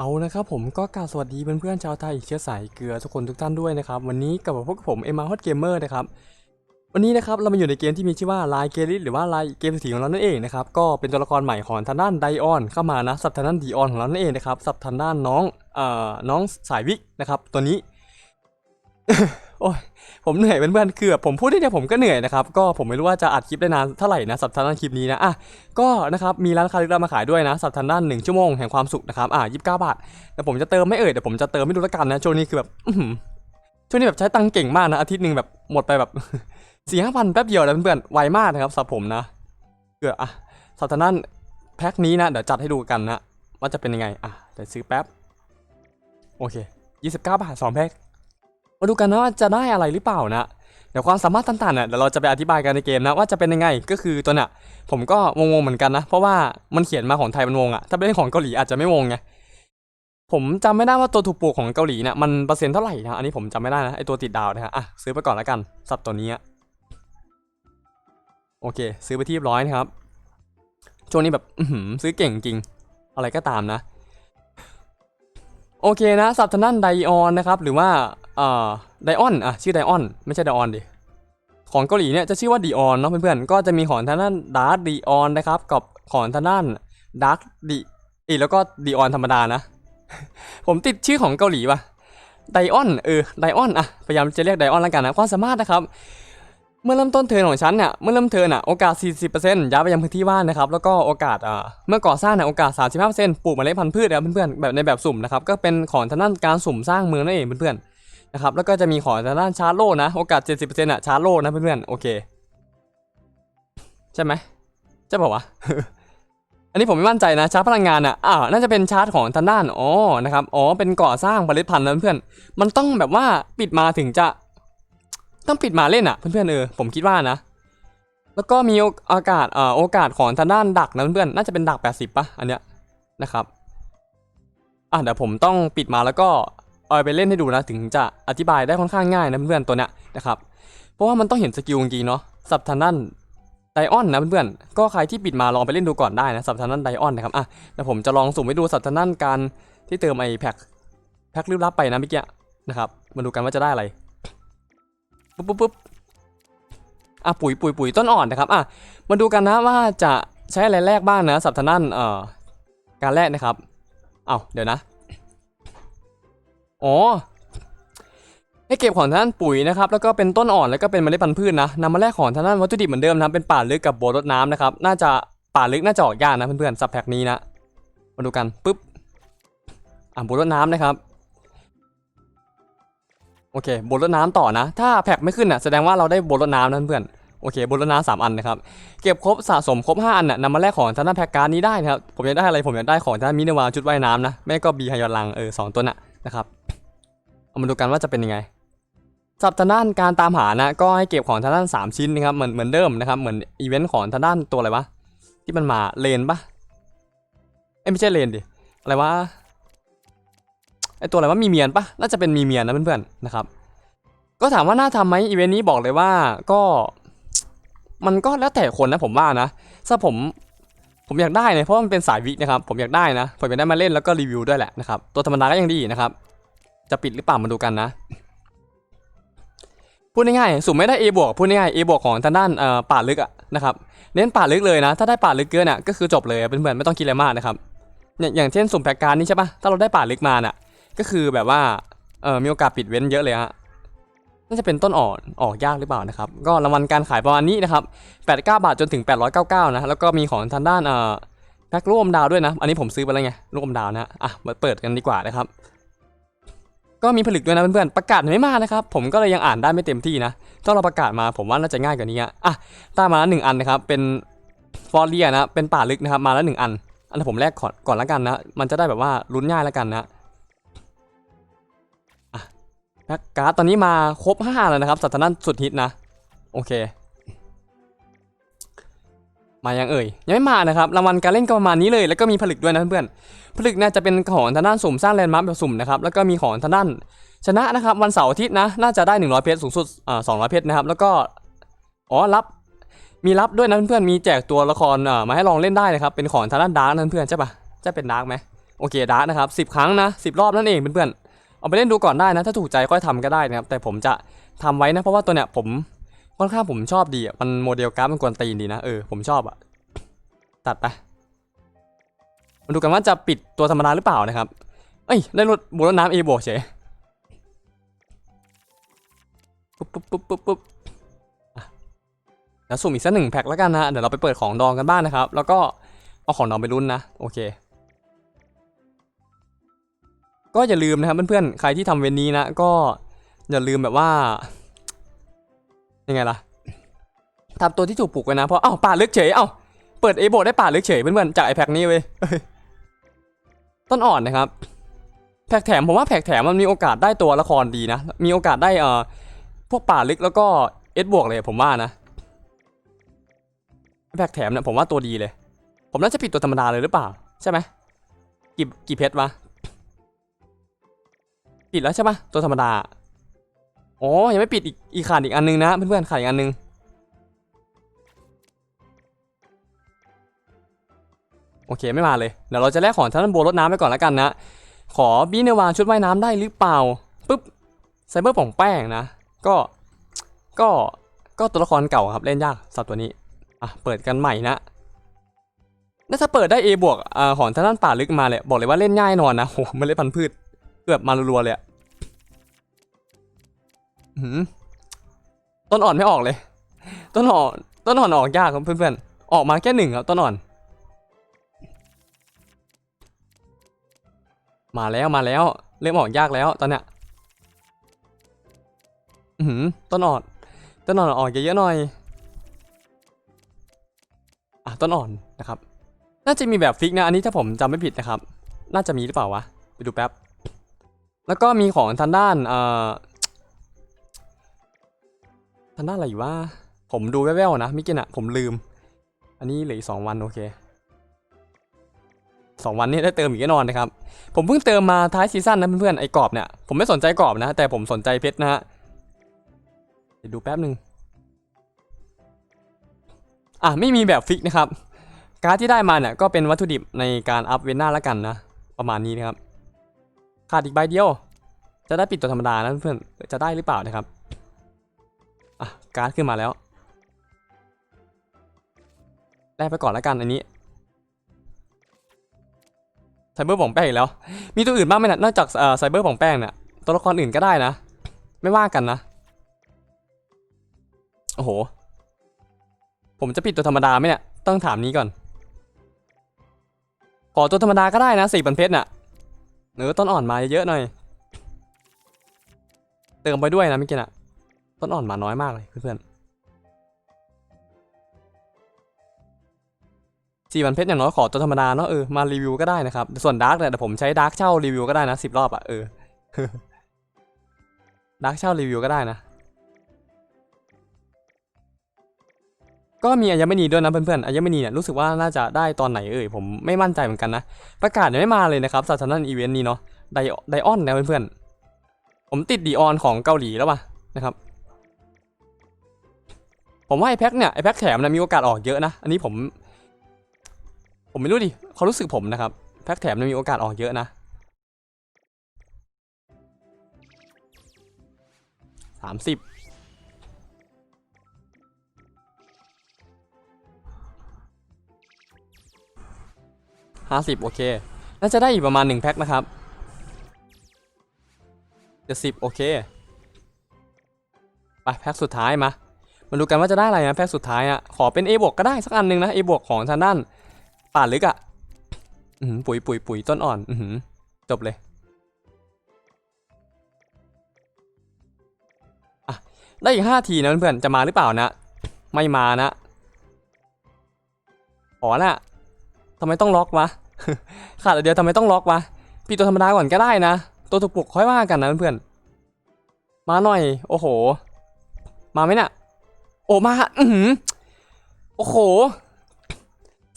เอานะครับผมก็กล่าวสวัสดีเพื่อนๆชาวไทยเชื้อสายเกลือทุกคนทุกท่านด้วยนะครับวันนี้กลับมาพบกับผมเอ็มมาฮอตเกมเมอร์นะครับวันนี้นะครับเรามาอยู่ในเกมที่มีชื่อว่าไลน์เกลิสหรือว่าไลน์เกมสถีของเรานั่นเองนะครับก็เป็นตัวละครใหม่ของทางด้านไดออนเข้ามานะสับทางด้านดีออนของเรานั่นเองนะครับสับทางด้านน้องเอ่อน้องสายวิกนะครับตัวนี้ โอ้ยผมเหนื่อยเพื่อนๆคือผมพูดได้เนี่ยผมก็เหนื่อยนะครับ ก็ผมไม่รู้ว่าจะอัดคลิปได้นานเท่าไหร่นะสับทางด้านคลิปนี้นะอะก็นะครับมีร้านคาลึกลับมาขายด้วยนะสับทางด้านหนึ่งชั่วโมงแห่งความสุขนะครับอะยี่สิบเก้าบาทแต่ผมจะเติมไม่เอ่ยแต่ผมจะเติมไม่ดูละกันนะช่วงนี้คือแบบช่วงนี้แบบใช้ตังค์เก่งมากนะอาทิตย์หนึ่งแบบหมดไปแบบสี่ห้าพันแป๊บเดียวนะเพื่อนๆไวมากนะครับสำหรับผมนะเกืออะสับทางด้านแพ็คนี้นะเดี๋ยวจัดให้ดูกันนะว่าจะเป็นยังไงอะเดี๋ยวซื้อแป๊บโอเคยี่สิบเก้าบาทสองแพ็ค มาดูกันนะว่าจะได้อะไรหรือเปล่านะเดี๋ยวความสามารถต่างๆเนี่ยเดี๋ยวเราจะไปอธิบายกันในเกมนะว่าจะเป็นยังไงก็คือตัวเนี้ยผมก็งงๆเหมือนกันนะ เพราะว่ามันเขียนมาของไทยมันงงอะถ้าเป็นของเกาหลีอาจจะไม่งงไงผมจำไม่ได้ว่าตัวถูกปลูกของเกาหลีเนี่ยมันเปอร์เซ็นต์เท่าไหร่นะอันนี้ผมจำไม่ได้นะไอตัวติดดาวนะฮะอะซื้อไปก่อนแล้วกันสับตัวนี้โอเค ซื้อไปที่เรียบร้อยนะครับช่วงนี้แบบอืซื้อเก่งจริง อะไรก็ตามนะ โอเคนะสับทางด้านไดออนนะครับหรือว่าเอ่อไดออนอะชื่อไดออนไม่ใช่ไดออนดิของเกาหลีเนี่ยจะชื่อว่าดีออนเนาะเพื่อนๆก็จะมีของทางด้านดาร์ดีออนนะครับกับของทางด้านดาร์กดีอีแล้วก็ดีออนธรรมดานะ ผมติดชื่อของเกาหลีว่ะไดออนเออไดออนอะพยายามจะเรียกไดออนแล้วกันนะความสามารถนะครับ เมื่อเริ่มต้นเทินของฉันเนี่ยเมื่อเริ่มเทินอะโอกาส 40%ย้ายไปยังพื้นที่ว่างนะครับแล้วก็โอกาสอ่าเมื่อก่อสร้างเนี่ยโอกาส 35%ปลูกเมล็ดพันธุ์พืชนะครับเพื่อนๆแบบในแบบสุ่มนะครับก็เป็นของทางด้านการสุ่มสร้างเมืองนั่นเองเพื่อนๆนะครับแล้วก็จะมีของทางด้านชาร์โลนะโอกาส 70%อะชาร์โลนะเพื่อนๆโอเค ใช่ไหมใช่เปล่าวะอันนี้ผมไม่มั่นใจนะชาร์จพลังงานอะอ่าน่าจะเป็นชาร์จของทางด้านอ๋อนะครับอ๋อเป็นก่อสร้างเมล็ดพันธุ์นะเพื่อนๆมันต้องแบบว่าปิดมาถึงจะ ต้องปิดมาเล่นอะเพื่อนๆเออผมคิดว่านะ แล้วก็มีโอกาศเอ่อโอกาสของทางด้านดักนะเพื่อนๆน่าจะเป็นดัก 80ป่ะอันเนี้ยนะครับอะเดี๋ยวผมต้องปิดมาแล้วก็เอาไปเล่นให้ดูนะถึงจะอธิบายได้ค่อนข้างง่ายนะเพื่อนๆตัวเนี้ยนะครับเพราะว่ามันต้องเห็นสกิลจริงๆเนาะสับทางด้านไดออนนะเพื่อนๆก็ใครที่ปิดมาลองไปเล่นดูก่อนได้นะสับทางด้านไดออนนะครับอะเดี๋ยวผมจะลองสุ่มให้ดูสับทางด้านการที่เติมไอแพ็คแพ็คลึกลับไปนะเมื่อกี้นะครับมาดูกันว่าจะได้อะไร ปุ๊บปุ๊บปุ๊บอะปุ๋ยปุ๋ยปุ๋ยต้นอ่อนนะครับอะมาดูกันนะว่าจะใช้อะไรแรกบ้างนะสับทางด้านเอ่อการแรกนะครับเอาเดี๋ยวนะอ๋อให้เก็บของทางด้านปุ๋ยนะครับแล้วก็เป็นต้นอ่อนแล้วก็เป็นเมล็ดพันธุ์พืชนะนำมาแลกของทางด้านวัตถุดิบเหมือนเดิมนะเป็นป่าลึกกับโบรดน้ำนะครับ น่าจะป่าลึกน่าจะออกยากนะเพื่อนๆสับแพ็กนี้นะมาดูกันปุ๊บอะโบรดน้ำนะครับ อเคบนรถน้ำต่อนะ ถ้าแพ็กไม่ขึ้นอะแสดงว่าเราได้บนรถน้ำนั่นเพื่อนโอเคบนรถน้ำสามอันนะครับ เก็บครบสะสมครบ5อันน่ะนำมาแลกของทางด้านแพ็กการ์ดนี้ได้นะครับ ผมอยากได้อะไรผมอยากได้ของทางด้านมินาวาชุดว่ายน้ำนะแม่ก็บีไฮยอนลังเออสองตัวน่ะนะครับเอามาดูกันว่าจะเป็นยังไงสับทางด้านการตามหานะ ก็ให้เก็บของทางด้าน 3 ชิ้นนะครับเหมือนเหมือนเดิมนะครับเหมือนอีเวนต์ของทางด้านตัวอะไรวะที่มันมาเลนปะเอ้ยไม่ใช่เลนดิอะไรวะ ไอตัวอะไรว่ามีเมียนปะน่าจะเป็นมีเมียนนะเพื่อนๆนะครับ ก็ถามว่าน่าทำไหมอีเวนต์นี้บอกเลยว่าก็มันก็แล้วแต่คนนะผมว่านะถ้าผมผมอยากได้เนี่ยเพราะมันเป็นสายวิกนะครับผมอยากได้นะผมอยากได้มาเล่นแล้วก็รีวิวด้วยแหละนะครับตัวธรรมดาก็ยังดีนะครับ จะปิดหรือเปล่ามาดูกันนะพูดง่ายๆสุ่มไม่ได้ A บวกพูดง่ายๆ A บวกของทางด้านป่าลึกอะนะครับเน้นป่าลึกเลยนะ ถ้าได้ป่าลึกเกินอะก็คือจบเลยเพื่อนไม่ต้องคิดอะไรมากนะครับอย่างเช่นสุ่มแพ็กการนี่ใช่ปะถ้าเราได้ป่าลึกมาน่ะ ก็คือแบบว่าเออมีโอกาสปิดเว้นเยอะเลยฮะน่าจะเป็นต้นอ่อนออกยากหรือเปล่านะครับ ก็รางวัลการขายประมาณนี้นะครับ89 บาทจนถึง 899 นะ แล้วก็มีของทางด้านเอ่อแพ็คลูกอมดาวด้วยนะ อันนี้ผมซื้อไปแล้วไงลูกอมดาวนะอะมาเปิดกันดีกว่านะครับ ก็มีผลึกด้วยนะเพื่อนๆ ประกาศไม่มากนะครับ ผมก็เลยยังอ่านได้ไม่เต็มที่นะ ถ้าเราประกาศมาผมว่าน่าจะง่ายกว่านี้อะอะตามมาหนึ่งอันนะครับ เป็นฟอร์เรียนะ เป็นป่าลึกนะครับ มาแล้วหนึ่งอัน อันนี้ผมแรกก่อนก่อนแล้วกันนะ มันจะได้แบบว่าลุ้นง่ายแล้วกันนะ แพ็กการ์ดตอนนี้มาครบ5แล้วนะครับสัตว์นั้นสุดฮิตนะ โอเค มายังเอ่ย ยังไม่มานะครับรางวัลการเล่นก็ประมาณนี้เลย แล้วก็มีผลึกด้วยนะเพื่อนผลึกเนี่ยจะเป็นของทางด้านสุ่มสร้างแลนด์มาร์คแบบสุ่มนะครับแล้วก็มีของทางด้านชนะนะครับวันเสาร์อาทิตย์นะน่าจะได้ 100 เพชรสูงสุดอ่า200 เพชรนะครับ แล้วก็อ๋อรับมีรับด้วยนะเพื่อนๆมีแจกตัวละครอ่ามาให้ลองเล่นได้นะครับเป็นของทางด้านดาร์กนะเพื่อนใช่ปะจะเป็นดาร์กไหมโอเคดาร์กนะครับสิบครั้งนะสิบรอบนั่นเองเพื่อนๆ เอาไปเล่นดูก่อนได้นะ ถ้าถูกใจค่อยทำก็ได้นะครับ แต่ผมจะทำไว้นะ เพราะว่าตัวเนี้ยผมค่อนข้างผมชอบดีอะ มันโมเดลกร์ดมันกวนตีนดีนะ เออ ผมชอบอะ ตัดไป มาดูกันว่าจะปิดตัวธรรมดาหรือเปล่านะครับ เอ้ย ได้รถบนรน้ำเอโบเฉยปุ๊บปุ๊บปุ๊บปุ๊บปุ๊บอะเดี๋ยวสุ่มอีกสักหนึ่งแพ็คแล้วกันนะ เดี๋ยวเราไปเปิดของดองกันบ้างนะครับ แล้วก็เอาของดองไปลุ้นนะ โอเค ก็อย่าลืมนะครับเพื่อนๆ ใครที่ทำเวนนี้นะ ก็อย่าลืมแบบว่า ยังไงล่ะทำตัวที่ถูกปลูกไว้นะ เพราะอ้าวป่าลึกเฉยเอ้าเปิดเอโบได้ป่าลึกเฉยเพื่อนๆ จากไอแพ็กนี้เว้ยเอ้ยต้นอ่อนนะครับ แพ็กแถมผมว่าแพ็กแถมมันมีโอกาสได้ตัวละครดีนะ มีโอกาสได้เอ่อพวกป่าลึกแล้วก็เอสบวกเลยผมว่านะ แพ็กแถมเนี่ยผมว่าตัวดีเลย ผมน่าจะปิดตัวธรรมดาเลยหรือเปล่า ใช่ไหมกี่กี่เพชรวะ ปิดแล้วใช่ปะตัวธรรมดาอ๋อยังไม่ปิดอีกอีกขาดอีกอันนึงนะเพื่อนๆขาดอีกอันนึงโอเคไม่มาเลยเดี๋ยวเราจะแลกของท่านโบรถน้ำไปก่อนแล้วกันนะ ขอบีเนวาชุดว่ายน้ำได้หรือเปล่าปุ๊บไซเบอร์ป่องแป้งนะ ก็ก็ก็ตัวละครเก่าครับเล่นยากสัตว์ตัวนี้อะเปิดกันใหม่นะน่าถ้าเปิดได้ A บวกอ่าของท่านป่าลึกมาเลยบอกเลยว่าเล่นง่ายนอนนะโหเมล็ดพันพืช เกือบมารัวๆเลยอะหืมต้นอ่อนไม่ออกเลย ต้นอ่อนต้นอ่อนออกยากครับเพื่อนๆ ออกมาแค่หนึ่งครับต้นอ่อน มาแล้วมาแล้ว เริ่มออกยากแล้วตอนเนี้ยอือหือต้นอ่อน ต้นอ่อนออกเยอะๆหน่อย อะต้นอ่อนนะครับ น่าจะมีแบบฟิกนะอันนี้ถ้าผมจำไม่ผิดนะครับ น่าจะมีหรือเปล่าวะ ไปดูแป๊บ แล้วก็มีของทางด้านเอ่อทางด้านอะไรอยู่ว่า ผมดูแว่วๆนะมิกินอะผมลืม อันนี้เหลืออีกสองวันโอเคสองวันนี้ได้เติมอีกแน่นอนนะครับ ผมเพิ่งเติมมาท้ายซีซั่นนะเพื่อนๆไอ้กรอบเนี่ยผมไม่สนใจกรอบนะ แต่ผมสนใจเพชรนะฮะเดี๋ยวดูแป๊บหนึ่งอะไม่มีแบบฟิกนะครับ การ์ดที่ได้มาเนี่ยก็เป็นวัตถุดิบในการอัพเวนหน้าล้วกันนะ ประมาณนี้นะครับ ขาดอีกใบเดียว จะได้ปิดตัวธรรมดานะเพื่อนจะได้หรือเปล่านะครับอะการ์ดขึ้นมาแล้วแลกไปก่อนแล้วกันอันนี้ไซเบอร์ป่องแป้งอีกแล้ว มีตัวอื่นบ้างไหมนะนอกจากเออไซเบอร์ป่องแป้งเนี่ยตัวละครอื่นก็ได้นะ ไม่ว่ากันนะ โอ้โห ผมจะปิดตัวธรรมดาไหมเนี่ย ต้องถามนี้ก่อน ขอตัวธรรมดาก็ได้นะสี่พันเพชรน่ะ เนื้อต้นอ่อนมาเยอะๆหน่อย เติมไปด้วยนะเมื่อกี้น่ะต้นอ่อนมาน้อยมากเลยเพื่อนสี่พันเพชรอย่างน้อยขอตัวธรรมดาเนาะเออมารีวิวก็ได้นะครับ ส่วนดาร์กเนี่ยเดี๋ยวผมใช้ดาร์กเช่ารีวิวก็ได้นะสิบรอบอะเออดาร์กเช่ารีวิวก็ได้นะ ก็มีอัญมณีด้วยนะเพื่อนๆอัญมณีเนี่ยรู้สึกว่าน่าจะได้ตอนไหนเอ่ยผมไม่มั่นใจเหมือนกันนะ ประกาศยังไม่มาเลยนะครับสถานะอีเวนต์นี้เนาะไดไดออนนะเพื่อนๆผมติดดีออนของเกาหลีแล้วว่ะนะครับ ผมว่าไอแพ็คเนี่ยไอแพ็คแถมนะมีโอกาสออกเยอะนะ อันนี้ผม ผมไม่รู้ดิเขารู้สึกผมนะครับแพ็คแถมเนี่ยมีโอกาสออกเยอะนะสามสิบ ห้าสิบโอเค น่าจะได้อีกประมาณหนึ่งแพ็คนะครับเจ็ดสิบโอเค ไปแพ็คสุดท้ายมา มาดูกันว่าจะได้อะไรนะแพ็คสุดท้ายอะ ขอเป็น A บวกก็ได้สักอันหนึ่งนะ A บวกของทางด้านป่าลึกอะปุ๋ยปุ๋ยปุ๋ยต้นอ่อนอจบเลยได้อีกห้าทีนะเพื่อนๆจะมาหรือเปล่านะ ไม่มานะขอละ ทำไมต้องล็อกวะ ขาดอันเดียวทำไมต้องล็อกวะปิดตัวธรรมดาก่อนก็ได้นะ ตัวถูกปลุกค่อยว่ากันนะเพื่อน มาหน่อย โอ้โห มาไหมน่ะ โอ้มาอือโอ้โห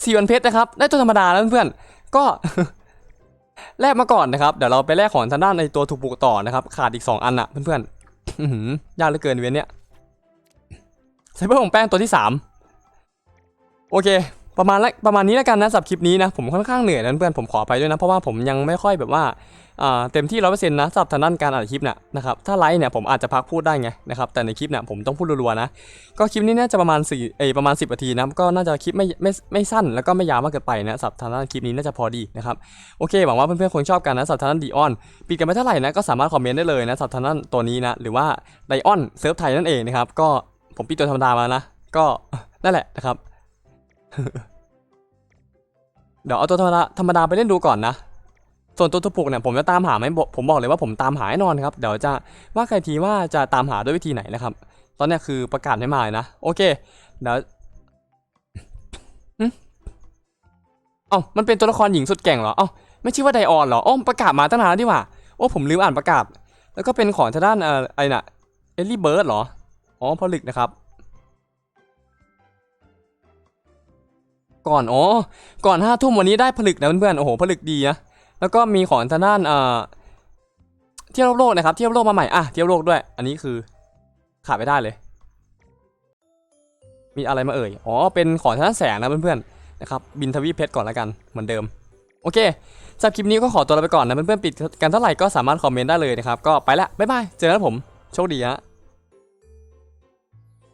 สี่วันเพชรนะครับ ได้ตัวธรรมดาแล้วเพื่อนก็ แลกมาก่อนนะครับ เดี๋ยวเราไปแลกของทางด้านในตัวถูกปลุกต่อนะครับ ขาดอีกสองอันอะเพื่อนๆยากเหลือเกินเวียนเนี้ยไซเบอร์ของแป้งตัวที่สามโอเค ประมาณประมาณนี้แล้วกันนะสำหรับคลิปนี้นะผมค่อนข้างเหนื่อยนะเพื่อนผมขอไปด้วยนะ เพราะว่าผมยังไม่ค่อยแบบว่าเต็มที่ร้อยเปอร์เซ็นต์นะสำหรับทางด้านการอัดคลิปเนี่ยนะครับถ้าไลฟ์เนี่ยผมอาจจะพักพูดได้ไงนะครับแต่ในคลิปเนี่ยผมต้องพูดรัวๆนะก็คลิปนี้น่าจะประมาณ4เอประมาณ10นาทีนะก็น่าจะคลิปไม่ไม่ไม่สั้นแล้วก็ไม่ยาวมากเกินไปนะสำหรับทางด้านคลิปนี้น่าจะพอดีนะครับโอเคหวังว่าเพื่อนๆคงชอบกันนะสำหรับทางด้านดีออนปิดกันไปเท่าไหร่นะก็สามารถคอมเมนต์ได้เลยนะสำหรับทางด้านตัวนี้นะหรือว่าไดออนเซิร์ฟไทยนั่นเองนะครับก็ผมปิดตัวธรรมดามานะก็นั่นแหละนะครับ เดี๋ยวเอาตัวธรรมดาธรรมดาไปเล่นดูก่อนนะ ส่วนตัวตัวปลุกเนี่ยผมจะตามหาไหมผมบอกเลยว่าผมตามหาแน่นอนครับ เดี๋ยวจะว่าใครทีว่าจะตามหาด้วยวิธีไหนนะครับ ตอนนี้คือประกาศให้มาเลยนะ โอเค เดี๋ยวหึเอ้ามันเป็นตัวละครหญิงสุดเก่งเหรอ เอ้าไม่ชื่อว่าไดออนเหรออ๋อประกาศมาตั้งนานแล้วดีว่า โอ้ผมลืมอ่านประกาศ แล้วก็เป็นของทางด้านเอ่อไอ้น่ะ เอลลี่เบิร์ดเหรอ อ๋อพอลิกนะครับ ก่อนอ๋อก่อนห้าทุ่มวันนี้ได้ผลึกนะเพื่อนๆโอ้โหผลึกดีนะแล้วก็มีของทางด้านเอ่อเที่ยวโลกนะครับเที่ยวโลกมาใหม่อะเที่ยวโลกด้วย อันนี้คือขาดไม่ได้เลย มีอะไรมาเอ่ยอ๋อเป็นของทางด้านแสงนะเพื่อนๆนะครับบินทวีปเพชรก่อนแล้วกันเหมือนเดิมโอเคสำหรับคลิปนี้ก็ขอตัวลาไปก่อนนะเพื่อนๆปิดกันเท่าไหร่ก็สามารถคอมเมนต์ได้เลยนะครับก็ไปละบ๊ายบายเจอกันผมโชคดีฮะ